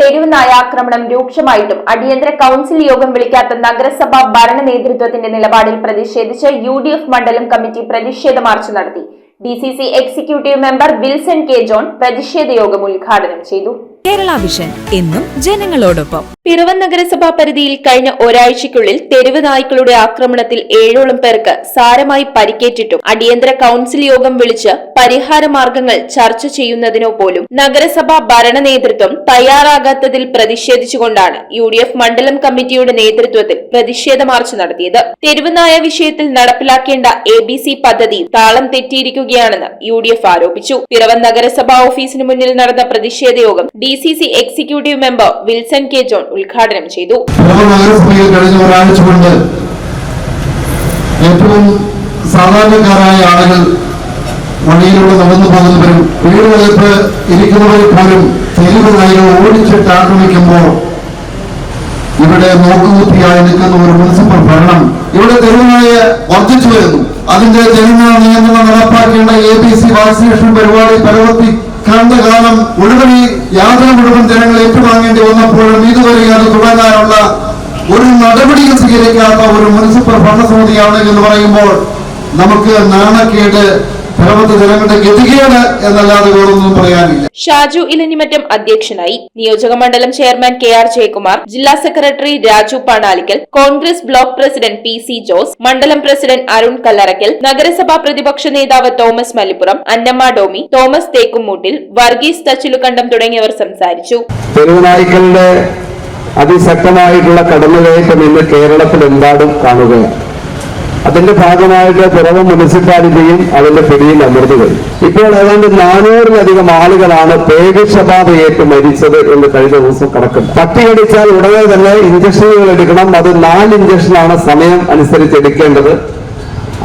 തെരുവ് നായാക്രമണം രൂക്ഷമായിട്ടും അടിയന്തര കൌൺസിൽ യോഗം വിളിക്കാത്ത നഗരസഭാ ഭരണ നേതൃത്വത്തിന്റെ നിലപാടിൽ പ്രതിഷേധിച്ച് യു ഡി എഫ് മണ്ഡലം കമ്മിറ്റി പ്രതിഷേധ മാർച്ച് നടത്തി. D C C executive member Wilson K John പ്രതിഷേധ യോഗം ഉദ്ഘാടനം ചെയ്തു. കേരള വിഷൻ എന്നും ജനങ്ങളോടൊപ്പം. പിറവം നഗരസഭാ പരിധിയിൽ കഴിഞ്ഞ ഒരാഴ്ചയ്ക്കുള്ളിൽ തെരുവ് നായ്ക്കളുടെ ആക്രമണത്തിൽ ഏഴോളം പേർക്ക് സാരമായി പരിക്കേറ്റിട്ടും അടിയന്തര കൌൺസിൽ യോഗം വിളിച്ച് പരിഹാര മാർഗങ്ങൾ ചർച്ച ചെയ്യുന്നതിനോ പോലും നഗരസഭാ ഭരണ നേതൃത്വം തയ്യാറാകാത്തതിൽ പ്രതിഷേധിച്ചുകൊണ്ടാണ് യു ഡി എഫ് മണ്ഡലം കമ്മിറ്റിയുടെ നേതൃത്വത്തിൽ പ്രതിഷേധ മാർച്ച് നടത്തിയത്. തെരുവ് നായ വിഷയത്തിൽ നടപ്പിലാക്കേണ്ട എ ബി സി പദ്ധതി താളം തെറ്റിയിരിക്കുകയാണെന്ന് യു ഡി എഫ് ആരോപിച്ചു. പിറവം നഗരസഭാ ഓഫീസിന് മുന്നിൽ നടന്ന പ്രതിഷേധ യോഗം D C C executive member Wilson K John ഉദ്ഘാടനം ചെയ്തു. ഏറ്റവും സാധാരണക്കാരായ ആളുകൾ ഇവിടെ നോക്കുകുത്തിയായി നിൽക്കുന്ന ഒരു മുനിസിപ്പൽ ഭരണം ഇവിടെ തെരുവായ വർദ്ധിച്ചു വരുന്നു. അതിന്റെ ജനങ്ങളെ നിയന്ത്രണം നടപ്പാക്കേണ്ട എ ബി സി വാക്സിനേഷൻ പരിപാടി പരവർത്തി കണ്ട കാലം മുഴുവൻ ഈ യാത്ര മുഴുവൻ ജനങ്ങൾ ഏറ്റുവാങ്ങേണ്ടി വന്നപ്പോഴും ഇതുവരെ അത് തുടങ്ങാനുള്ള ഒരു നടപടിയും സ്വീകരിക്കാത്ത ഒരു മുനിസിപ്പൽ ഭരണസമിതിയാണ് എന്ന് പറയുമ്പോൾ നമുക്ക് നാണക്കേട് പരവത്ത് ജനങ്ങളുടെ ഗതികേട് എന്നല്ലാതെ വേറൊന്നും പറയാനില്ല. ഷാജു ഇലഞ്ഞിമറ്റം അധ്യക്ഷനായി. നിയോജക മണ്ഡലം ചെയർമാൻ കെ ആർ ജയകുമാർ ജില്ലാ secretary Raju Panalickal Congress block president P C Jose മണ്ഡലം പ്രസിഡന്റ് അരുൺ കല്ലറയ്ക്കൽ നഗരസഭാ പ്രതിപക്ഷ നേതാവ് തോമസ് മലിപ്പുറം അന്നമ്മ ഡോമി തോമസ് തേക്കുംമൂട്ടിൽ വർഗീസ് തച്ചിലുകണ്ടം തുടങ്ങിയവർ സംസാരിച്ചു. അതിശക്തമായിട്ടുള്ള കടന്നുകയറ്റം ഇന്ന് കേരളത്തിലെമ്പാടും കാണുകയാണ്. അതിന്റെ ഭാഗമായിട്ട് പിറവം മുനിസിപ്പാലിറ്റിയും അതിന്റെ പിടിയിൽ കഴിഞ്ഞു ഇപ്പോൾ ഏതാണ്ട് നാനൂറിലധികം ആളുകളാണ് പേവിഷബാധയേറ്റ് മരിച്ചത് എന്ന് കഴിഞ്ഞ ദിവസം കണക്കുണ്ട്. പട്ടി കടിച്ചാൽ ഉടനെ തന്നെ ഇഞ്ചക്ഷനുകൾ എടുക്കണം. അത് നാല് ഇഞ്ചക്ഷനാണ് സമയം അനുസരിച്ച് എടുക്കേണ്ടത്.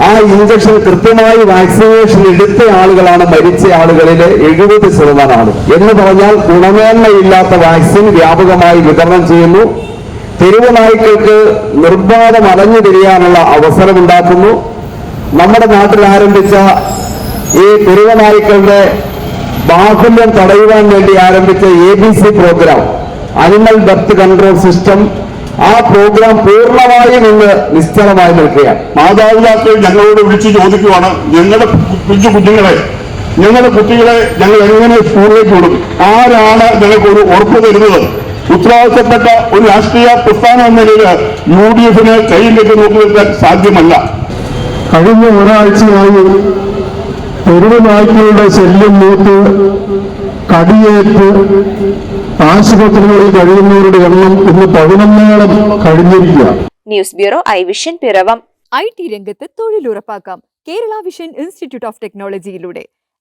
ആ ഇഞ്ചക്ഷൻ കൃത്യമായി വാക്സിനേഷൻ എടുത്ത ആളുകളാണ് മരിച്ച ആളുകളിലെ എഴുപത് ശതമാനം ആളുകൾ. എന്ന് പറഞ്ഞാൽ ഗുണമേന്മയില്ലാത്ത വാക്സിൻ വ്യാപകമായി വിതരണം ചെയ്യുന്നു. തെരുവ് നായ്ക്കൾക്ക് നിർബാധം അലഞ്ഞു തിരിയാനുള്ള അവസരമുണ്ടാക്കുന്നു. നമ്മുടെ നാട്ടിൽ ആരംഭിച്ച ഈ തെരുവനായ്ക്കളുടെ ബാഹുല്യം തടയുവാൻ വേണ്ടി ആരംഭിച്ച A B C programme animal birth control system ആ പ്രോഗ്രാം പൂർണമായും ഇന്ന് നിശ്ചലമായി നിൽക്കുകയാണ്. മാതാപിതാക്കൾ ഞങ്ങളോട് വിളിച്ചു ചോദിക്കുവാണ് ഞങ്ങളുടെ കുഞ്ഞു കുട്ടികളെ ഞങ്ങളുടെ കുട്ടികളെ ഞങ്ങൾ എങ്ങനെ സ്കൂളിലേക്ക് വിടും? ആരാണ് ഞങ്ങൾക്ക് ഒരു ഉറപ്പ് തരുന്നത്? ഉത്തരവാദിത്തപ്പെട്ട ഒരു രാഷ്ട്രീയ പ്രസ്ഥാനം എന്ന നിലയിൽ യു ഡി എഫിന് കയ്യിലേക്ക് നോക്കി നിൽക്കാൻ സാധ്യമല്ല. കഴിഞ്ഞ ഒരാഴ്ചയായി തെരുവ് നായ്ക്കളുടെ ശല്യം മൂത്ത് കടിയേറ്റ് ആശുപത്രികളിൽ കഴിയുന്നവരുടെ എണ്ണം ഇന്ന് പതിനൊന്നോളം കഴിഞ്ഞിരിക്കുക. News bureau I vision Piravom. I T രംഗത്ത് തൊഴിലുറപ്പാക്കാം. Kerala vision institute of ടെക്നോളജിയിലൂടെ.